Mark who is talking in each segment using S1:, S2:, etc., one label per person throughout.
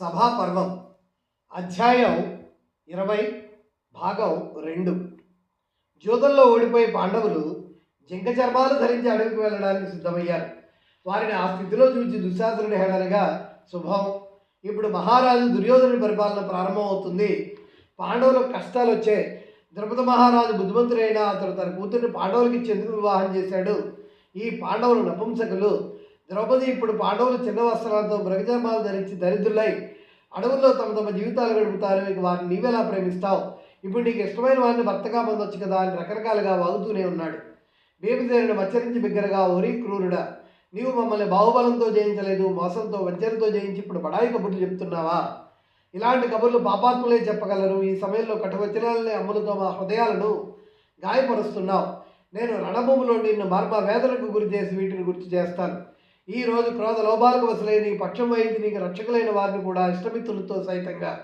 S1: సభాపర్వం. అధ్యాయం ఇరవై భాగం రెండు. జ్యోతుల్లో ఓడిపోయి పాండవులు జింక చర్మాలు ధరించి అడవికి వెళ్ళడానికి సిద్ధమయ్యారు. వారిని ఆ స్థితిలో చూచి దుశ్శాసనుడు హేళనగా శుభం ఇప్పుడు మహారాజు దుర్యోధను పరిపాలన ప్రారంభమవుతుంది. పాండవులకు కష్టాలు వచ్చాయి ద్రౌపద మహారాజు బుద్ధిమంతుడైన అతను తన కూతుర్ని పాండవులకి చెందుకు వివాహం చేశాడు. ఈ పాండవులు నపుంసకులు. ద్రౌపది ఇప్పుడు పాండవులు చిన్న వస్త్రాలతో మృగజర్మాలు ధరించి దరిద్రులై అడవుల్లో తమ తమ జీవితాలు గడుపుతారు. ఇక వారిని నీవెలా ప్రేమిస్తావు? ఇప్పుడు నీకు ఇష్టమైన వారిని భర్తగా పొందొచ్చు కదా అని రకరకాలుగా వాగుతూనే ఉన్నాడు. భీమసేనుడు మచ్చరించి బిగ్గరగా ఓరి క్రూరుడా నీవు మమ్మల్ని బాహుబలంతో జయించలేదు మోసంతో వంచనతో జయించి ఇప్పుడు బడాయి కబుర్లు చెప్తున్నావా? ఇలాంటి కబుర్లు పాపాత్ములే చెప్పగలరు. ఈ సమయంలో కటువచనాలనే అమ్ములతో మా హృదయాలను గాయపరుస్తున్నావు. నేను రణభూమిలో నిన్ను మర్మ వేదనకు గురి చేసి వీటిని గుర్తు చేస్తాను. ఈ రోజు క్రోధ లోభాలకు వసలై నీ పక్షం అయింది నీకు రక్షకులైన వారిని కూడా ఇష్టమిత్రులతో సైతంగా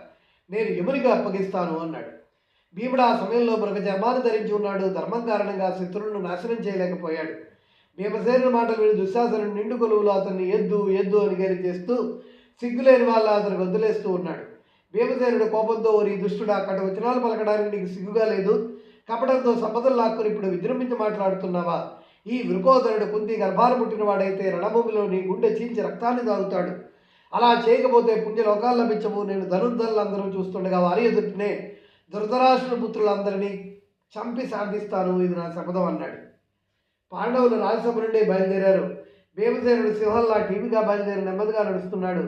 S1: నేను యమునిగా అప్పగిస్తాను అన్నాడు. భీముడు ఆ సమయంలో మరొక ధరించి ఉన్నాడు. ధర్మం కారణంగా శత్రువులను నాశనం చేయలేకపోయాడు. భీమసేనుడి మాటలు విని దుశ్శాసనుడు నిండు కొలువులు అతన్ని ఎద్దు ఎద్దు అని గేలి చేస్తూ సిగ్గులేని వాళ్ళ అతను వదిలేస్తూ ఉన్నాడు. భీమసేనుడు కోపంతో ఓరి దుష్టుడు అక్కడ వచనాలు పలకడానికి నీకు సిగ్గుగా లేదు. కపటంతో సంపదలు లాక్కుని ఇప్పుడు విజృంభించి మాట్లాడుతున్నావా? ఈ వృకోదరుడు కుంతి గర్భాలు పుట్టినవాడైతే రణభూమిలో నీ గుండె చీల్చి రక్తాన్ని తాగుతాడు. అలా చేయకపోతే పుణ్యలోకాలు లభించవు. నేను ధనుర్ధరులందరూ చూస్తుండగా వారి ఎదుటినే ధృతరాష్ట్ర పుత్రులందరినీ చంపి శాంతిస్తాను. ఇది నా శపథం అన్నాడు. పాండవులు రాజసభ నుండి బయలుదేరారు. భీమసేనుడు సింహల్లా టీవీగా బయలుదేరి నెమ్మదిగా నడుస్తున్నాడు.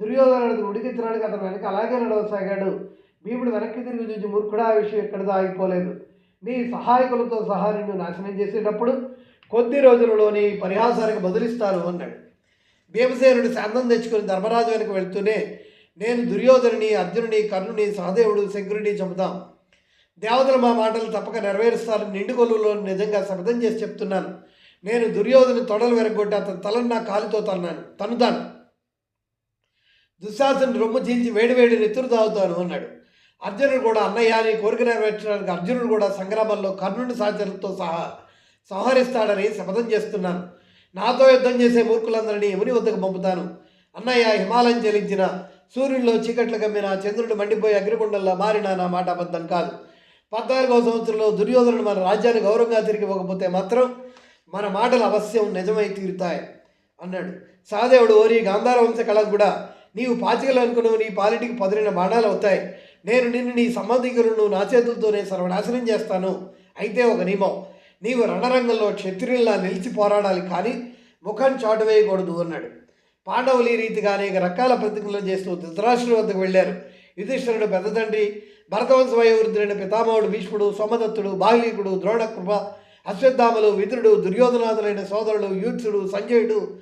S1: దుర్యోధనుడు ఉడికించడానికి అతను వెనక అలాగే నడవసాగాడు. భీముడు వెనక్కి తిరిగి చూసి మూర్ఖుడా ఆ విషయం ఎక్కడిదో ఆగిపోలేదు నీ సహాయకులతో సహా నిన్ను నాశనం చేసేటప్పుడు కొద్ది రోజులలోని ఈ పరిహాసానికి బదులిస్తాను అన్నాడు. భీమసేనుడు శాంతం తెచ్చుకుని ధర్మరాజు వెనక వెళ్తూనే నేను దుర్యోధనుని అర్జునుని కర్ణుని సహదేవుడు శంకరుని చంపుతాం. దేవతలు మా మాటలు తప్పక నెరవేరుస్తారని నిండుకొలువులో నిజంగా శబ్దం చేసి చెప్తున్నాను. నేను దుర్యోధను తొడలు వెరగొట్టి అతని తలను నా కాలుతో తన్నాను తనుతాను దుశ్శాసను రొమ్ము చీల్చి వేడివేడి నెత్తురు తాగుతాను అన్నాడు. అర్జునుడు కూడా అన్నయ్య అని కోరిక నెరవేర్చడానికి అర్జునుడు కూడా సంగ్రామంలో కర్ణుడి సహచరులతో సహా సంహరిస్తాడని శపథం చేస్తున్నాను. నాతో యుద్ధం చేసే మూర్ఖులందరినీ యముని వద్దకు పంపుతాను. అన్నయ్య హిమాలయం చెలించిన సూర్యుల్లో చీకట్లు కమ్మిన చంద్రుడు మండిపోయి అగ్నిగుండంలా మారిన నా మాట అబద్ధం కాదు. పద్నాలుగవ సంవత్సరంలో దుర్యోధనుడు మన రాజ్యాన్ని గౌరవంగా తిరిగి ఇవ్వకపోతే మాత్రం మన మాటలు అవశ్యం నిజమై తీరుతాయి అన్నాడు. సహదేవుడు ఓరి గాంధార వంశ కళకు కూడా నీవు పాచికలు అనుకున్నవి నీ పాలిటికి పదిలిన బాణాలు అవుతాయి. నేను నిన్ను నీ సంబంధికులను నా చేతులతోనే సర్వనాశనం చేస్తాను. అయితే ఒక నియమం నీవు రణరంగంలో క్షత్రియుల్లా నిలిచి పోరాడాలి కానీ ముఖం చాటు వేయకూడదు అన్నాడు. పాండవులు ఈ రీతిగా అనేక రకాల ప్రతిజ్ఞలు చేస్తూ ధృతరాష్ట్రుడి వద్దకు వెళ్ళారు. యుధిష్ఠరుడు పెద్ద తండ్రి భరతవంశ వయోవృద్ధుడైన పితామహుడు భీష్ముడు సోమదత్తుడు బాహ్లీకుడు ద్రోణకృప అశ్వత్థాములు విదురుడు దుర్యోధనాథులైన సోదరుడు యూత్సుడు సంజయుడు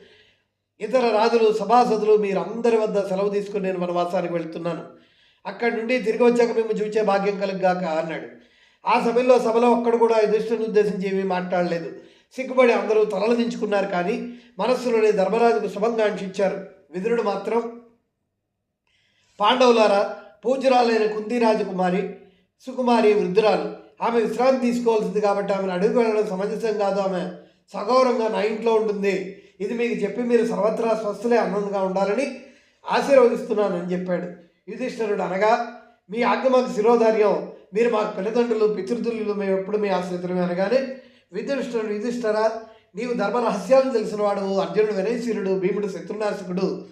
S1: ఇతర రాజులు సభాసదులు మీరందరి వద్ద సెలవు తీసుకుని నేను వనవాసానికి వెళ్తున్నాను. అక్కడి నుండి తిరిగి వచ్చాక మేము చూచే భాగ్యం కలుగ్గాక అన్నాడు. ఆ సమయంలో సభలో ఒక్కడు కూడా యుధిష్ఠుని ఉద్దేశించి ఏమీ మాట్లాడలేదు. సిగ్గుపడి అందరూ తలలు దించుకున్నారు కానీ మనస్సులోనే ధర్మరాజుకు శుభంగాంక్షించారు విదురుడు మాత్రం పాండవులారా పూజరాలైన కుంతి కుమారి సుకుమారి వృద్ధురాలు ఆమె విశ్రాంతి తీసుకోవాల్సింది కాబట్టి ఆమెను అడుగు వెళ్ళడం సమంజసం కాదు. ఆమె సగౌరవంగా నా ఇంట్లో ఉంటుంది. ఇది మీకు చెప్పి మీరు సర్వత్రా స్వస్థలే ఆనందంగా ఉండాలని ఆశీర్వదిస్తున్నాను అని చెప్పాడు. యుధిష్ఠరుడు అనగా మీ ఆజ్ఞ మాకు శిరోధార్యం. మీరు మాకు తల్లిదండ్రులు పితృతుల్యులు మేము ఎప్పుడు మీ ఆశ్రితులమే అనగానే విధిష్ఠుడు విధిష్ఠరా నీవు ధర్మ రహస్యాలను తెలిసినవాడు అర్జునుడు వినయశీలుడు భీముడు శత్రునాశకుడు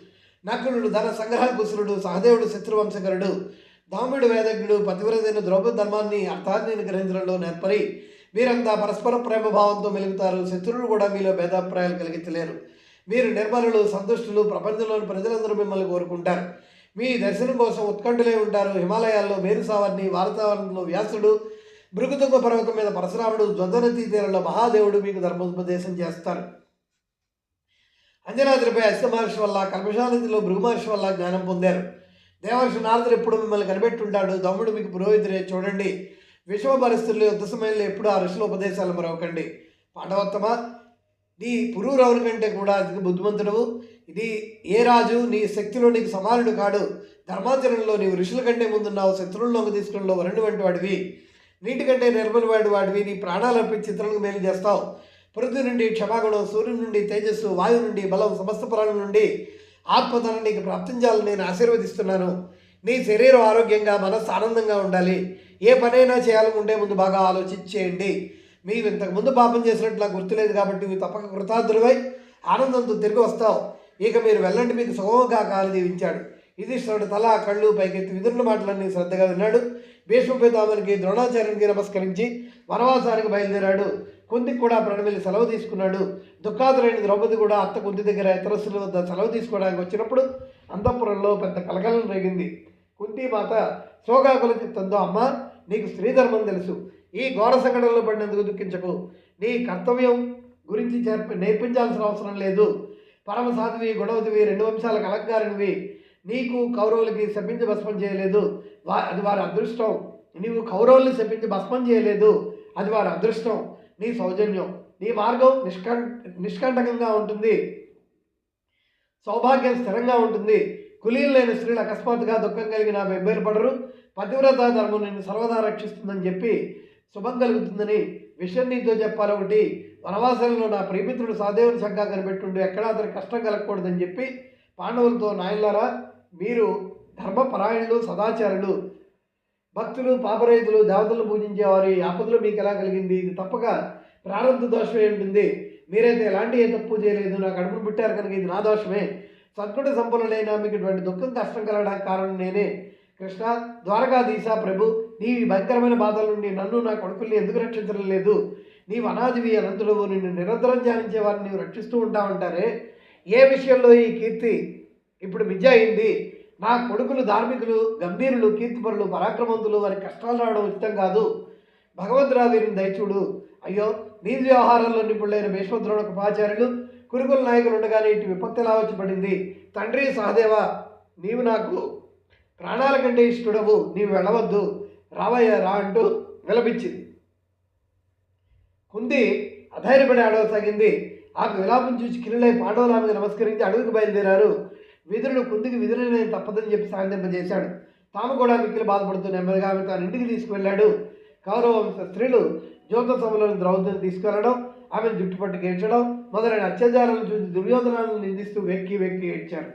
S1: నకులుడు ధన సంగ్రహ కుసురుడు సహదేవుడు శత్రువంశకరుడు దాముడు వేదజ్ఞుడు పతివ్రతైన ద్రౌపది ధర్మాన్ని అర్థాన్ని గ్రహించడంలో నేర్పరి. మీరంతా పరస్పర ప్రేమ భావంతో మెలుగుతారు. శత్రువులు కూడా మీలో భేదాభిప్రాయాలు కలిగించలేరు. మీరు నిర్మలులు సంతుష్టులు ప్రపంచంలోని ప్రజలందరూ మిమ్మల్ని కోరుకుంటారు. మీ దర్శనం కోసం ఉత్కంఠులై ఉంటారు. హిమాలయాల్లో మేరుసావర్ణి వారతావరణంలో వ్యాసుడు భృగుతుంగ పర్వతం మీద పరశురాముడు ద్వంద్వనదీ తీరంలో మహాదేవుడు మీకు ధర్మోపదేశం చేస్తారు. అంజనాద్రిపై అశ్వ మహర్షి వల్ల కల్మషానదిలో భృగు మహర్షి వల్ల జ్ఞానం పొందారు. దేవర్షి నారదుడు ఎప్పుడు మిమ్మల్ని కనిపెట్టుంటాడు. తమ్ముడు మీకు పురోహితుడే. చూడండి. విషమ పరిస్థితుల్లో యుద్ధ సమయంలో ఎప్పుడు ఆ ఋషుల ఉపదేశాలు మరొకండి పాండవోత్తమ నీ పురూరవుని కంటే కూడా అధిక బుద్ధిమంతుడవు. ఇది ఏ రాజు నీ శక్తిలో నీకు సమానుడు కాడు. ధర్మాచరణలో నీవు ఋషుల కంటే ముందున్నావు. శత్రువుల్లోకి తీసుకుల్లో వరుణి వంటి వాడివి. నీటి కంటే నిర్మల వాడి వాడివి. నీ ప్రాణాలు అర్పించి ఇతరులకు మేలు చేస్తావు. పృథ్వీ నుండి క్షమాగుణం సూర్యుని నుండి తేజస్సు వాయువు నుండి బలం సమస్త ప్రాణుల నుండి ఆత్మధన నీకు ప్రాప్తించాలని నేను ఆశీర్వదిస్తున్నాను. నీ శరీరం ఆరోగ్యంగా మనస్సు ఆనందంగా ఉండాలి. ఏ పనైనా చేయాలనుకుంటే ముందు బాగా ఆలోచించి చేయండి ఇంతకుముందు ఇంతకు ముందు పాపం చేసినట్లు నాకు గుర్తులేదు కాబట్టి మీరు తప్పక కృతార్థులవై ఆనందంతో తిరిగి వస్తావు. ఇక మీరు వెళ్ళండి మీకు సుఖంగా కాలు దీవించాడు. యుధిష్ఠుడు తల కళ్ళు పైకెత్తి విదురుల మాటలన్నీ శ్రద్ధగా విన్నాడు. భీష్మపితామనికి ద్రోణాచార్యునికి నమస్కరించి వనవాసానికి బయలుదేరాడు. కుంతికి కూడా ప్రణమిల్లి సెలవు తీసుకున్నాడు. దుఃఖాతురైన ద్రౌపది కూడా అత్త కుంతి దగ్గర ఇతరస్తుల వద్ద సెలవు తీసుకోవడానికి వచ్చినప్పుడు అంతఃపురంలో పెద్ద కలకలం రేగింది. కుంతి మాత శోకాకుల చిత్తంతో అమ్మ నీకు స్త్రీధర్మం తెలుసు. ఈ ఘోర సంఘటనలో పడినందుకు దుఃఖించకు. నీ కర్తవ్యం గురించి చేర్ప నేర్పించాల్సిన అవసరం లేదు. పరమ సాధువి గుణవతివి రెండు వంశాలకు అలంకారినివి. నీకు కౌరవులకి శపించి భస్మం చేయలేదు. వా అది వారి అదృష్టం. నీవు కౌరవుల్ని శపించి భస్మం చేయలేదు. అది వారి అదృష్టం. నీ సౌజన్యం. నీ మార్గం నిష్కం నిష్కంటకంగా ఉంటుంది. సౌభాగ్యం స్థిరంగా ఉంటుంది. కులీలు లేని స్త్రీలు అకస్మాత్తుగా దుఃఖం కలిగిన బెబ్బేరుపడరు పతివ్రత ధర్మం నిన్ను సర్వదా రక్షిస్తుందని చెప్పి శుభం కలుగుతుందని విషయం నీతో చెప్పాలి ఒకటి. వనవాసంలో నా ప్రియమిత్రుడు సాదేవుని సంఘా కనిపెట్టుండు. ఎక్కడా అతని కష్టం కలగకూడదని చెప్పి పాండవులతో నాయనలారా మీరు ధర్మపరాయణులు సదాచారులు భక్తులు పాపరైతులు దేవతలు పూజించేవారు ఈ ఆపదలు మీకు ఎలా కలిగింది? ఇది తప్పక ప్రారంభ దోషమే ఉంటుంది. మీరైతే ఎలాంటి ఏ తప్పు చేయలేదు. నాకు అడుగును పుట్టారు కనుక ఇది నా దోషమే. సద్గుణ సంపన్నులైన మీకు ఇటువంటి దుఃఖం కష్టం కలగడానికి కారణం నేనే. కృష్ణ ద్వారకాధీశ ప్రభు నీవి భయంకరమైన బాధల నుండి నన్ను నా కొడుకుల్ని ఎందుకు రక్షించడం లేదు నీవు అనాదివి అనంతుడవు నిన్ను నిరంతరం ధ్యానించే వారిని నీవు రక్షిస్తూ ఉంటావంటారే? ఏ విషయంలో ఈ కీర్తి ఇప్పుడు మిజ్జ అయింది? నా కొడుకులు ధార్మికులు గంభీరులు కీర్తిపరులు పరాక్రమంతులు వారి కష్టాలు రావడం ఉచితం కాదు. భగవంతుడా వీరిని దయచూడు అయ్యో నీతి వ్యవహారంలో నిపుణులైన భీష్మద్రోణ ఉపాచార్యులు కురుకుల నాయకులు ఉండగానే ఇటు విపత్తి ఎలా వచ్చి పడింది? తండ్రి సహదేవ నీవు నాకు ప్రాణాల కంటే ఇష్టడవు నీవు వెళ్ళవద్దు. రావయ్య రా అంటూ విలపించింది. కుంది అధైర్యపడి అడవసాగింది ఆమె విలాపం చూసి కిరులై పాండవులు నమస్కరించి అడుగుకు బయలుదేరారు. విదురుడు కుందికి విదురుని తప్పదని చెప్పి సాంతింపజేశాడు. తాము కూడా మిక్కిలు బాధపడుతూ నెమ్మదిగా ఆమె తన ఇంటికి తీసుకువెళ్ళాడు. కౌరవ వంశ స్త్రీలు జ్యోత సభలోని ద్రౌపదిని తీసుకెళ్ళడం ఆమెను జుట్టుపట్టు గేర్చడం మొదలైన అత్యాచారాలను చూసి దుర్యోధనాలను నిందిస్తూ వెక్కి వెక్కి ఏడ్చాడు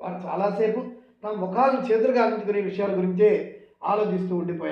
S1: వారు చాలాసేపు తమ ముఖాలను చేతులుగా అందించుకునే విషయాల గురించే ఆలోచిస్తూ ఉండిపోయారు.